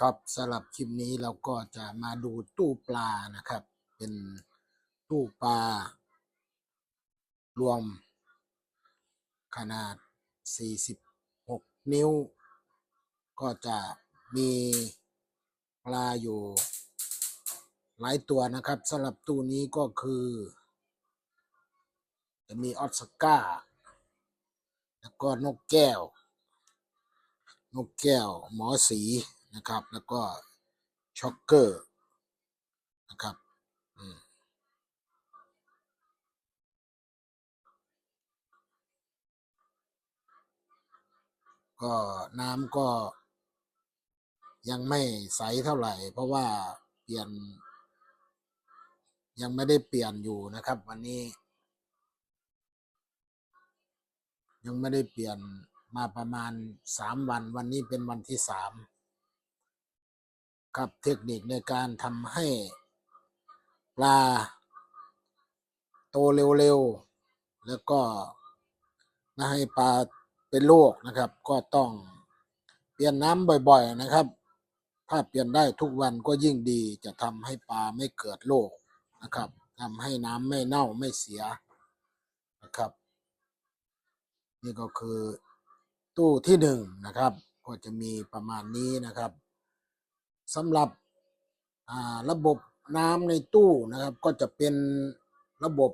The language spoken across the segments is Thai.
ครับสำหรับคลิปนี้เราก็จะมาดูตู้ปลานะครับ เป็นตู้ปลา รวม ขนาด 46 นิ้ว ก็จะมีปลาอยู่หลายตัวนะครับสำหรับตู้นี้ก็คือ จะมีออสการ์แล้วก็นกแก้ว นกแก้ว หมอสี นะครับ แล้วก็ช็อกเกอร์นะครับก็น้ำก็ยังไม่ใสเท่าไหร่ เพราะว่าเปลี่ยน ยังไม่ได้เปลี่ยนอยู่นะครับ วันนี้ ยังไม่ได้เปลี่ยนมาประมาณสามวัน วันนี้เป็นวันที่สาม ครับเทคนิคในการทำให้ปลาโตเร็วๆ แล้วก็ให้ปลาเป็นโรคนะครับ ก็ต้องเปลี่ยนน้ำบ่อยๆนะครับ ถ้าเปลี่ยนได้ทุกวันก็ยิ่งดีจะทำให้ปลาไม่เกิดโรคนะครับทำให้น้ำไม่เน่าไม่เสียนะครับ นี่ก็คือตู้ที่หนึ่งนะครับ ก็จะมีประมาณนี้นะครับ สำหรับระบบน้ำในตู้นะครับ ก็จะเป็นระบบ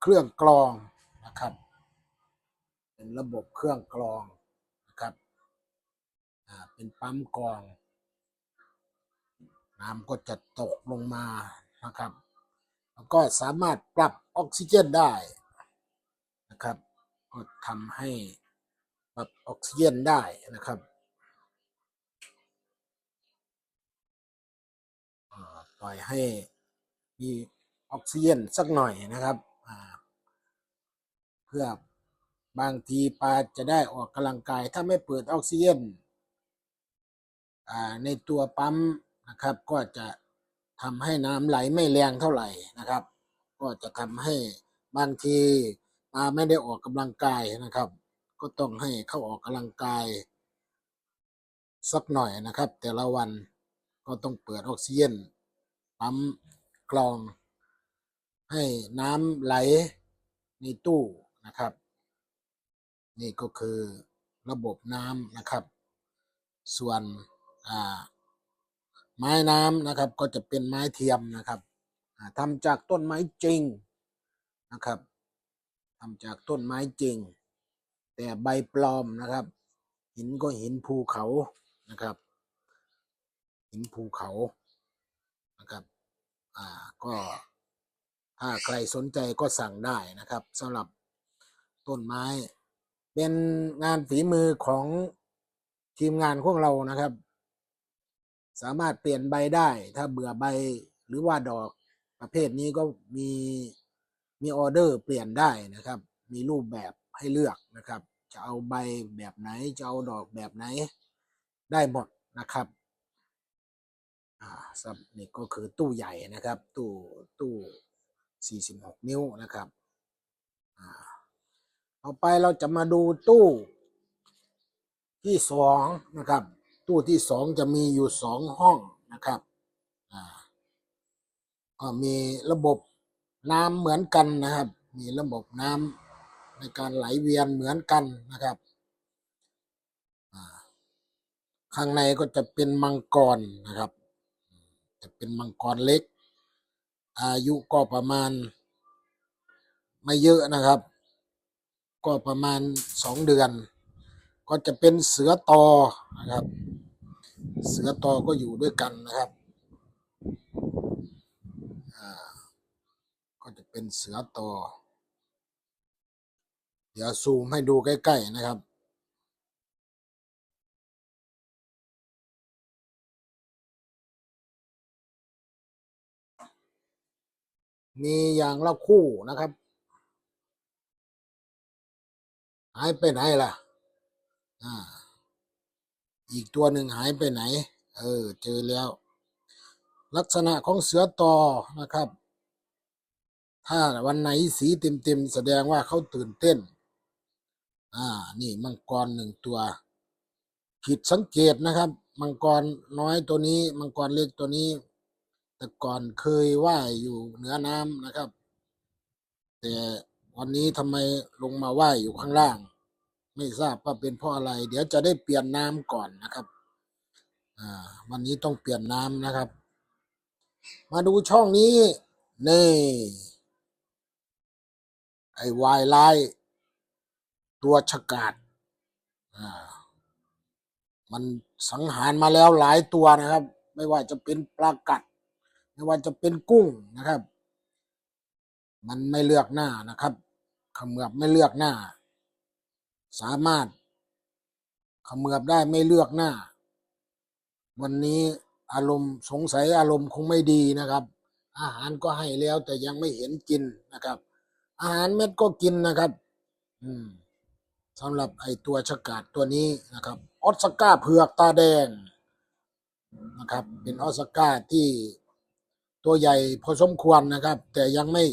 เครื่องกรองนะครับ เป็นระบบเครื่องกรองนะครับเป็นปั๊มกรอง น้ำก็จะตกลงมานะครับแล้วก็สามารถปรับออกซิเจนได้นะครับ ก็ทำให้ปรับออกซิเจนได้นะครับเอ่อ ปล่อยให้มีออกซิเจนสักหน่อยนะครับ เพื่อบางทีปลาจะได้ออกกำลังกาย ถ้าไม่เปิดออกซิเจนในตัวปั๊มนะครับ ก็จะทำให้น้ำไหลไม่แรงเท่าไหร่นะครับ ก็จะทำให้บางทีปลาไม่ได้ออกกำลังกายนะครับ ก็ต้องให้เข้าออกกำลังกาย สักหน่อยนะครับ แต่ละวันก็ต้องเปิดออกซิเจน ปั๊มกรอง ให้น้ำไหลในตู้นะครับ นี่ก็คือระบบน้ำนะครับ ส่วนไม้น้ำนะครับก็จะเป็นไม้เทียมนะครับทำจากต้นไม้จริงนะครับทำจากต้นไม้จริง แต่ใบปลอมนะครับ หินก็หินภูเขานะครับ หินภูเขา อ่าก็ถ้าใครสนใจก็สั่งได้นะครับสำหรับต้นไม้ เป็นงานฝีมือของทีมงานของเรานะครับ สามารถเปลี่ยนใบได้ ถ้าเบื่อใบหรือว่าดอกประเภทนี้ก็มีมีออเดอร์เปลี่ยนได้นะครับ มีรูปแบบให้เลือกนะครับ จะเอาใบแบบไหนจะเอาดอกแบบไหนได้หมดนะครับ อ่าสับนี่ก็คือตู้ใหญ่นะครับ ตู้ตู้ 46 นิ้วนะครับอ่าต่อไปเราจะมาดูตู้ที่สองนะครับ ตู้ที่สองจะมีอยู่สองห้องนะครับอ่าก็มีระบบน้ำเหมือนกันนะครับ มีระบบน้ำในการไหลเวียนเหมือนกันนะครับอ่าข้างในก็จะเป็นมังกรนะครับ จะเป็นมังกรเล็ก อายุก็ประมาณ ไม่เยอะนะครับ ก็ประมาณสองเดือน ก็จะเป็นเสือตอนะครับ เสือตอก็อยู่ด้วยกันนะครับก็จะเป็นเสือตอเดี๋ยวซูมให้ดูใกล้ ๆ นะครับ มีอย่างละคู่นะครับ หายไปไหนล่ะ อ่า อีกตัวหนึ่งหายไปไหน เออ เจอแล้ว ลักษณะของเสือต่อนะครับ ถ้าวันไหนสีเต็มๆแสดงว่าเขาตื่นเต้น อ่า นี่มังกรหนึ่งตัว ผิดสังเกตนะครับ มังกรน้อยตัวนี้ มังกรเล็กตัวนี้ แต่ก่อนเคยว่ายอยู่เหนือน้ำนะครับ แต่วันนี้ทำไมลงมาว่ายอยู่ข้างล่าง ไม่ทราบว่าเป็นเพราะอะไร เดี๋ยวจะได้เปลี่ยนน้ำก่อนนะครับอ่าวันนี้ต้องเปลี่ยนน้ำนะครับ มาดูช่องนี้นี่ไอ้วายไลตัวฉกาดอ่ามันสังหารมาแล้วหลายตัวนะครับ ไม่ว่าจะเป็นปลากัด ไม่ว่าจะเป็นกุ้งนะครับ มันไม่เลือกหน้านะครับขมือบไม่เลือกหน้า สามารถขมือบได้ไม่เลือกหน้า วันนี้อารมณ์สงสัยอารมณ์คงไม่ดีนะครับ อาหารก็ให้แล้วแต่ยังไม่เห็นกินนะครับ อาหารเม็ดก็กินนะครับ อืมสำหรับไอตัวฉกาดตัวนี้นะครับ ออสการ์เผือกตาแดงนะครับ เป็นออสการ์ที่ ตัวใหญ่พอสมควรนะครับ แต่ยังไม่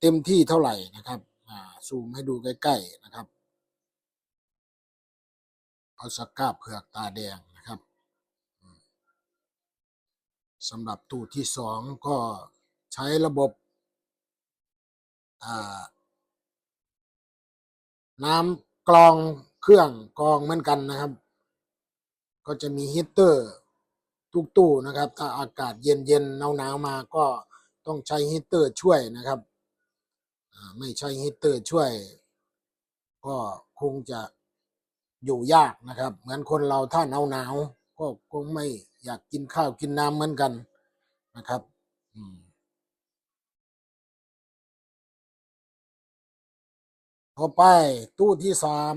เต็มที่เท่าไหร่นะครับอ่าซูมให้ดูใกล้ๆนะครับออสก้าเผือกตาแดงนะครับสำหรับตู้ที่สองก็ใช้ระบบน้ำกรองเครื่องกรองเหมือนกันนะครับ ก็จะมีฮีตเตอร์ ทุกตู้นะครับ ถ้าอากาศเย็นเย็นหนาวหนาวๆมาก็ต้องใช้ฮีตเตอร์ช่วยนะครับไม่ใช้ฮีตเตอร์ช่วย ก็คงจะอยู่ยากนะครับ เหมือนคนเราถ้าหนาวหนาวก็คงไม่อยากกินข้าวกินน้ำเหมือนกันนะครับต่อไปตู้ที่สาม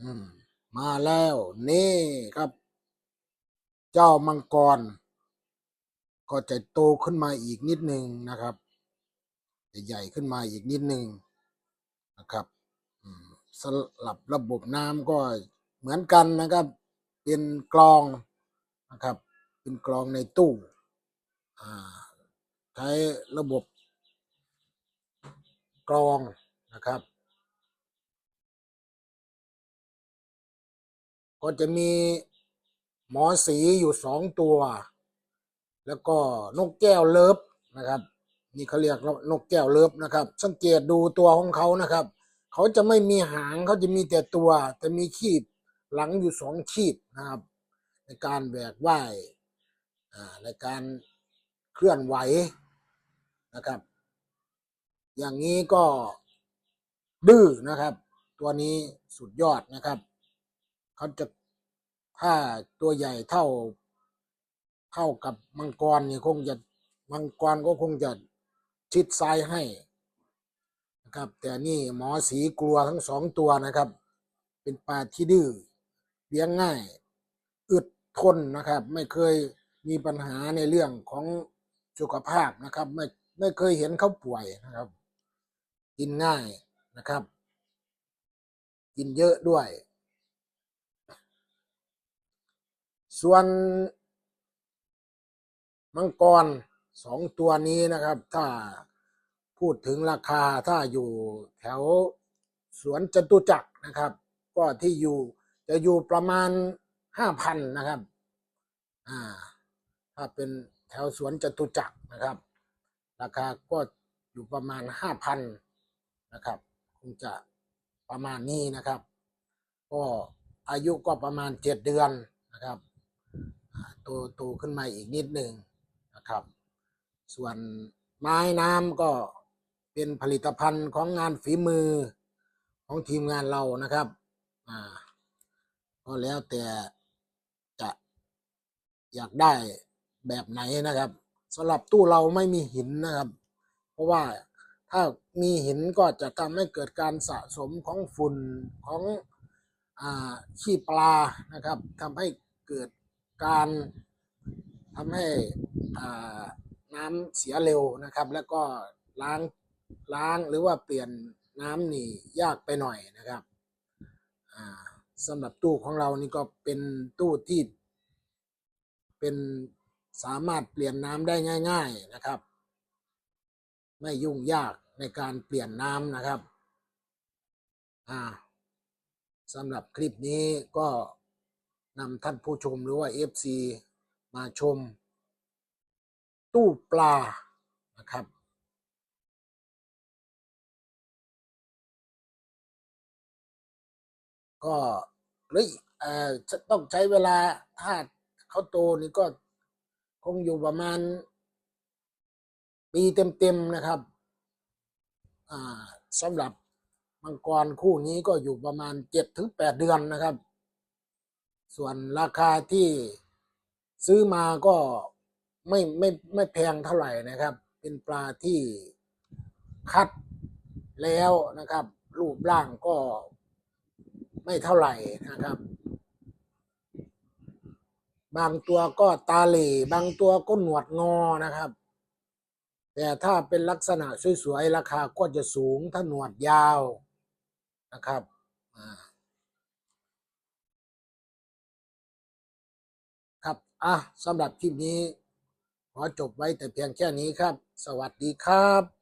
อืม มาแล้วนี่ครับ เจ้ามังกร ก็จะโตขึ้นมาอีกนิดหนึ่งนะครับ จะใหญ่ขึ้นมาอีกนิดหนึ่งนะครับสลับระบบน้ำก็เหมือนกันนะครับ เป็นกรองนะครับ เป็นกรองในตู้ใช้ระบบกรองนะครับ ก็จะมีหมอสีอยู่สองตัว แล้วก็นกแก้วเลิฟนะครับ นี่เขาเรียกนกแก้วเลิฟนะครับ สังเกตดูตัวของเขานะครับ เขาจะไม่มีหางเขาจะมีแต่ตัวแต่มีขีบหลังอยู่สองขีบนะครับ ในการแบกว่ายอ่าในการเคลื่อนไหวนะครับ อย่างนี้ก็ดื้อนะครับ ตัวนี้สุดยอดนะครับ เขาจะ ถ้าตัวใหญ่เท่าเท่ากับมังกรเนี่ยคงจะมังกรก็คงจะชิดซ้ายให้นะครับ แต่นี่หมอสีกลัวทั้งสองตัวนะครับ เป็นปลาที่ดื้อเลี้ยงง่าย อึดทนนะครับ ไม่เคยมีปัญหาในเรื่องของสุขภาพนะครับ ไม่ไม่เคยเห็นเขาป่วยนะครับ กินง่ายนะครับ กินเยอะด้วย ส่วนมังกรสองตัวนี้นะครับ ถ้าพูดถึงราคาถ้าอยู่แถวสวนจตุจักรนะครับ ก็ที่อยู่จะอยู่ประมาณห้าพันนะครับ อ่า ถ้าเป็นแถวสวนจตุจักรนะครับ ราคาก็อยู่ประมาณห้าพันนะครับ คงจะประมาณนี้นะครับ ก็อายุก็ประมาณเจ็ดเดือนนะครับ โตโตขึ้นมาอีกนิดหนึ่งนะครับ ส่วนไม้น้ำก็เป็นผลิตภัณฑ์ของงานฝีมือของทีมงานเรานะครับอ่าก็แล้วแต่จะอยากได้แบบไหนนะครับสำหรับตู้เราไม่มีหินนะครับ เพราะว่าถ้ามีหินก็จะทำให้เกิดการสะสมของฝุ่นของอ่าขี้ปลานะครับทำให้เกิด การทำให้น้ำเสียเร็วนะครับ แล้วก็ล้างล้างหรือว่าเปลี่ยนน้ำนี่ยากไปหน่อยนะครับสำหรับตู้ของเรานี่ก็เป็นตู้ที่เป็นสามารถเปลี่ยนน้ำได้ง่าย ๆนะครับ ไม่ยุ่งยากในการเปลี่ยนน้ำนะครับสำหรับคลิปนี้ก็ นำท่านผู้ชมหรือว่า FC มาชม ตู้ปลานะครับ ก็หรือเอ่อจะต้องใช้เวลาถ้าเขาโตนี่ก็คงอยู่ประมาณ ปีเต็มๆนะครับอ่าสำหรับมังกรคู่นี้ก็อยู่ประมาณเจ็ดถึงแปดเดือนนะครับ ส่วนราคาที่ซื้อมาก็ไม่ไม่ไม่แพงเท่าไหร่นะครับ เป็นปลาที่คัดแล้วนะครับ รูปร่างก็ไม่เท่าไหร่นะครับ บางตัวก็ตาเหล่บางตัวก็หนวดงอนะครับ แต่ถ้าเป็นลักษณะสวยๆราคาก็จะสูงถ้าหนวดยาวนะครับอ่า อะสำหรับคลิปนี้ ขอจบไว้แต่เพียงแค่นี้ครับ สวัสดีครับ